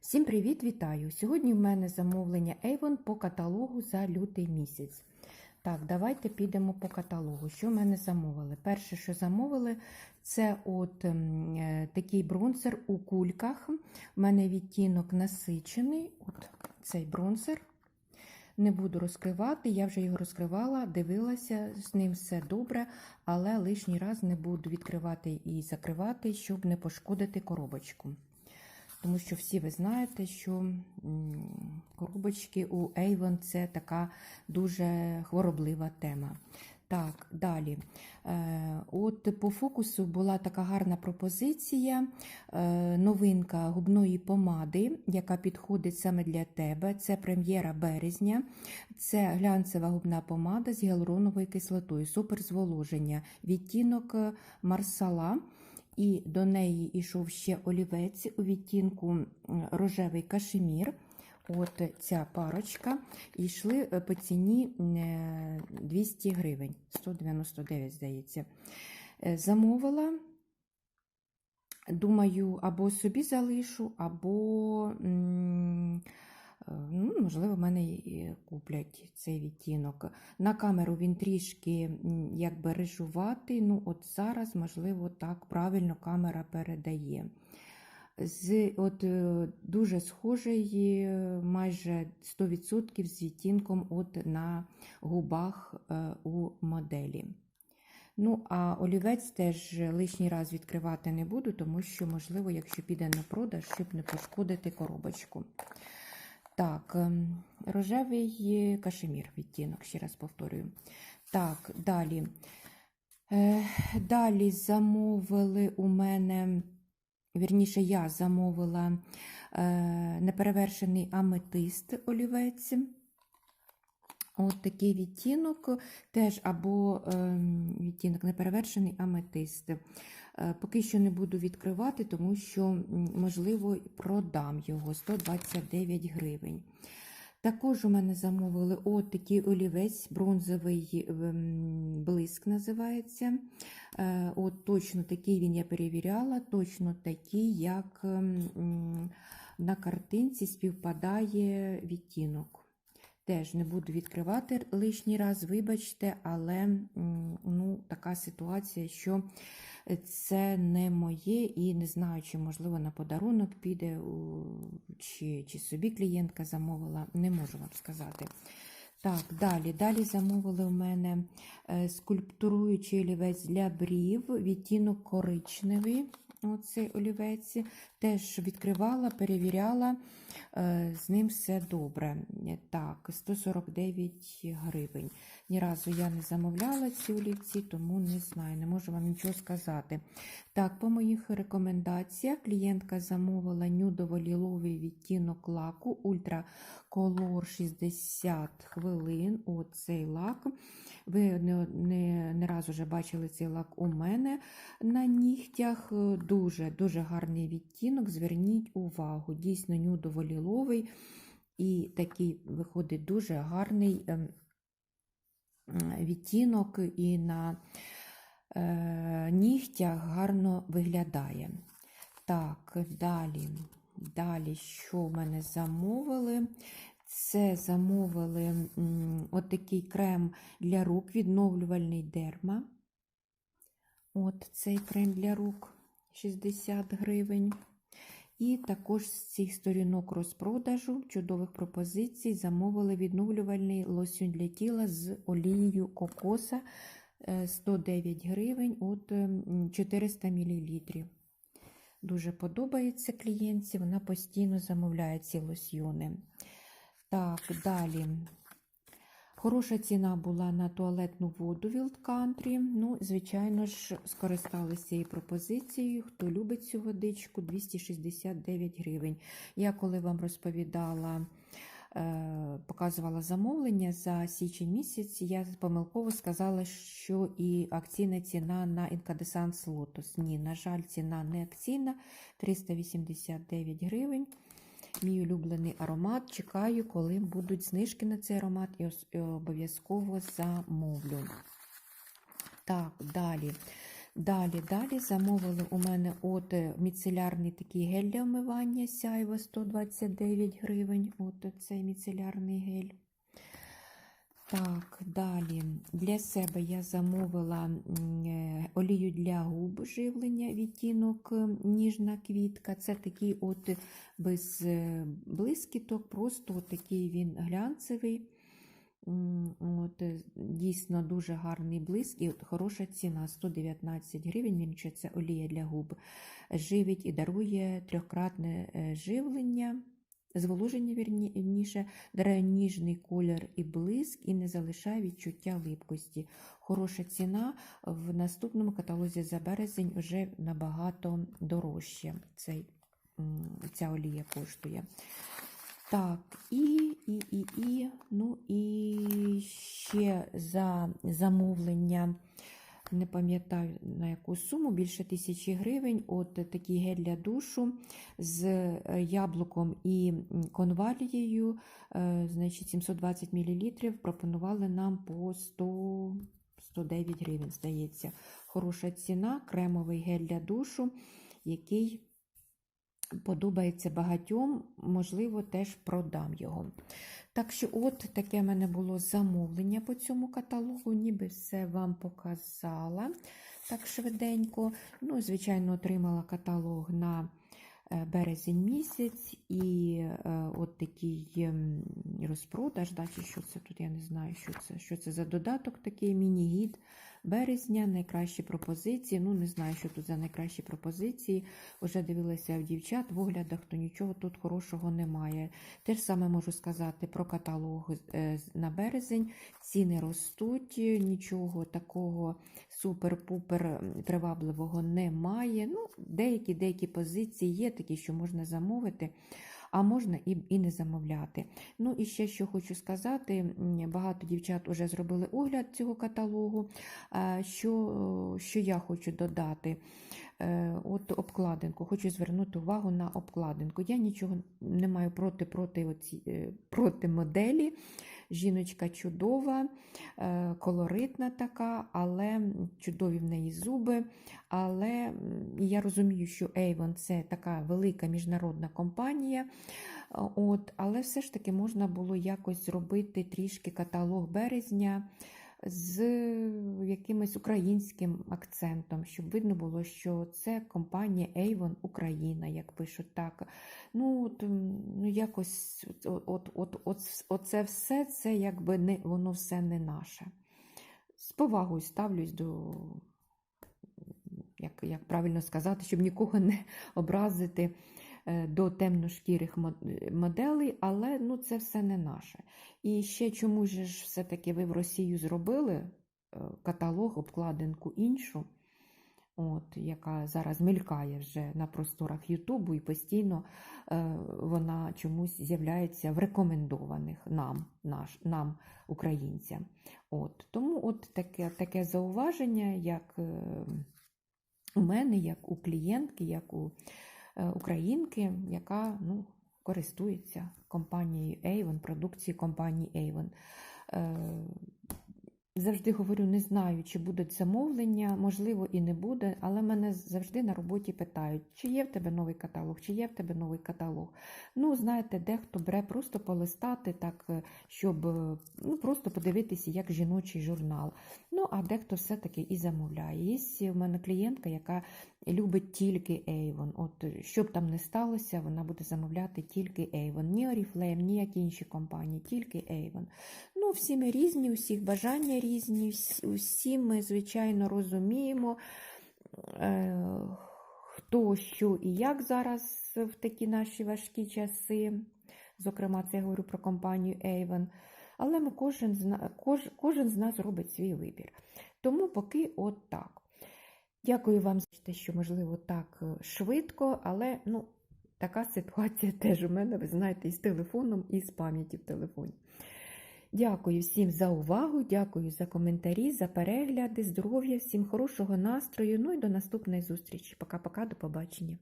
Всім привіт, вітаю! Сьогодні в мене замовлення Avon по каталогу за лютий місяць. Так, давайте підемо по каталогу. Що в мене замовили? Перше, що замовили, це от ем, е, такий бронзер у кульках. У мене відтінок насичений. От цей бронзер. Не буду розкривати, я вже його розкривала, дивилася, з ним все добре, але лишній раз не буду відкривати і закривати, щоб не пошкодити коробочку. Тому що всі ви знаєте, що коробочки у Avon це така дуже хвороблива тема. Так, далі. Е, От по фокусу була така гарна пропозиція, е, новинка губної помади, яка підходить саме для тебе. Це прем'єра березня. Це глянцева губна помада з гіалуроновою кислотою, суперзволоження, відтінок е, марсала. І до неї йшов ще олівець у відтінку рожевий кашемір. От ця парочка. І йшли е, по ціні е, 200 гривень, 199, здається. Е, Замовила, думаю, або собі залишу, або, е, ну, можливо, в мене і куплять цей відтінок. На камеру він трішки якби рижуватий. Ну, от зараз, можливо, так правильно камера передає. З от е, дуже схожий, е, майже 100% з відтінком от на губах е, у моделі. Ну, а олівець теж лишній раз відкривати не буду, тому що, можливо, якщо піде на продаж, щоб не пошкодити коробочку. Так, ем, рожевий кашемір відтінок, ще раз повторюю. Так, далі. Е, Далі замовили у мене, вірніше, я замовила е, неперевершений аметист олівець. От такий відтінок, теж або ем, відтінок неперевершений аметист. Е, Поки що не буду відкривати, тому що, можливо, продам його 129 гривень. Також у мене замовили от такий олівець, бронзовий ем, блиск називається. Е, От Точно такий він я перевіряла, точно такий, як на картинці співпадає відтінок. Теж не буду відкривати лишній раз, вибачте, але ну, така ситуація, що це не моє і не знаю, чи можливо на подарунок піде, чи, чи собі клієнтка замовила, не можу вам сказати. Так, далі. Далі замовили у мене е, скульптуруючий олівець для брів, відтінок коричневий. Оцей олівець. Теж відкривала, перевіряла, з ним все добре. Е, Так, 149 гривень. Ні разу я не замовляла ці олівці, тому не знаю, не можу вам нічого сказати. Так, по моїх рекомендаціях клієнтка замовила нюдово-ліловий відтінок лаку Ultra Color 60 хвилин. Оцей лак. Ви не, не, не раз вже бачили цей лак у мене на нігтях. Дуже дуже гарний відтінок. Зверніть увагу, дійсно нюдово-ліловий і такий виходить дуже гарний ем, відтінок і на е, нігтях гарно виглядає. Так, далі. Далі, що в мене замовили? Це замовили отакий крем для рук, відновлювальний дерма. От цей крем для рук 60 гривень. І також з цих сторінок розпродажу чудових пропозицій замовили відновлювальний лосьон для тіла з олією кокоса е, 109 гривень от ем, 400 мл. Дуже подобається клієнтці, вона постійно замовляє ці лосьйони. Так, далі. Хороша ціна була на туалетну воду Wild Country. Ну, звичайно ж, скористалися цією пропозицією. Хто любить цю водичку, 269 гривень. Я коли вам розповідала, е, показувала замовлення за січень місяць, я помилково сказала, що і акційна ціна на інкадесанс Lotus. Ні, на жаль, ціна не акційна, 389 гривень. Мій улюблений аромат. Чекаю, коли будуть знижки на цей аромат, і обов'язково замовлю. Так, далі. Далі, далі замовили у мене от е, міцелярний такий гель для омивання сяйво 129 гривень. От цей міцелярний гель. Так, далі для себе я замовила е, олію для губ живлення, відтінок е, ніжна квітка. Це такий от без е, блискіток, просто такий він глянцевий. От, дійсно дуже гарний блиск і от хороша ціна 119 гривень. Він що це олія для губ. Живить і дарує трьохкратне живлення, зволоження вірніше, дарує ніжний колір і блиск, і не залишає відчуття липкості. Хороша ціна в наступному каталозі за березень вже набагато дорожче. Цей, ця олія коштує. Так, і, і, і, і, ну і ще за замовлення, не пам'ятаю на яку суму, більше тисячі гривень. От такий гель для душу з е, яблуком і конвалією, е, значить 720 мл, пропонували нам по 100, 109 гривень, здається. Хороша ціна, кремовий гель для душу, який подобається багатьом, можливо, теж продам його. Так що, от таке в мене було замовлення по цьому каталогу, ніби все вам показала. Так швиденько. Ну, звичайно, отримала каталог на е, березень місяць і е, от такий ем, розпродаж, да, чи що це тут, я не знаю, що це, що це за додаток такий, міні-гід березня, найкращі пропозиції. Ну, не знаю, що тут за найкращі пропозиції. Уже дивилася в дівчат в оглядах, то нічого тут хорошого немає. Те ж саме можу сказати про каталог е, на березень. Ціни ростуть, нічого такого супер-пупер привабливого немає. Ну, деякі деякі позиції є такі, що можна замовити. А можна і, і не замовляти. Ну і ще що хочу сказати: багато дівчат вже зробили огляд цього каталогу. Що, що я хочу додати? Е, От обкладинку, хочу звернути увагу на обкладинку. Я нічого не маю проти проти, оці, е, проти моделі. Жіночка чудова, е, колоритна така, але чудові в неї зуби. Але я розумію, що Avon це така велика міжнародна компанія. Е, От, але все ж таки можна було якось зробити трішки каталог березня з якимось українським акцентом, щоб видно було, що це компанія Avon Україна, як пишуть так. Ну, от, ну якось от, от, от, от, оце все це якби не воно все не наше. З повагою ставлюсь до, як, як правильно сказати, щоб нікого не образити е, до темношкірих моделей, але ну, це все не наше. І ще чому ж все-таки ви в Росію зробили е, каталог, обкладинку іншу, от, яка зараз мелькає вже на просторах Ютубу, і постійно е, вона чомусь з'являється в рекомендованих нам, наш, нам українцям. От, тому от таке, таке зауваження, як е, у мене, як у клієнтки, як у е, українки, яка ну, користується компанією Avon, продукцією компанії Avon. Завжди говорю, не знаю, чи будуть замовлення, можливо, і не буде, але мене завжди на роботі питають, чи є в тебе новий каталог, чи є в тебе новий каталог. Ну, знаєте, дехто бере просто полистати, так, е, щоб е, ну, просто подивитися, як жіночий журнал. Ну, а дехто все-таки і замовляє. Є в мене клієнтка, яка любить тільки Avon. От е, що б там не сталося, вона буде замовляти тільки Avon. Ні Oriflame, ніякі інші компанії, тільки Avon. Ну, всі ми різні, у всіх бажання різні, усі ми, звичайно, розуміємо, е, хто що і як зараз в такі наші важкі часи. Зокрема, це я говорю про компанію Avon. Але ми кожен, кож, кожен з нас робить свій вибір. Тому поки от так. Дякую вам за те, що, можливо, так е, швидко, але ну, така ситуація теж у мене, ви знаєте, і з телефоном, і з пам'яті в телефоні. Дякую всім за увагу, дякую за коментарі, за перегляди, здоров'я, всім хорошого настрою. Ну і до наступної зустрічі. Пока-пока, до побачення.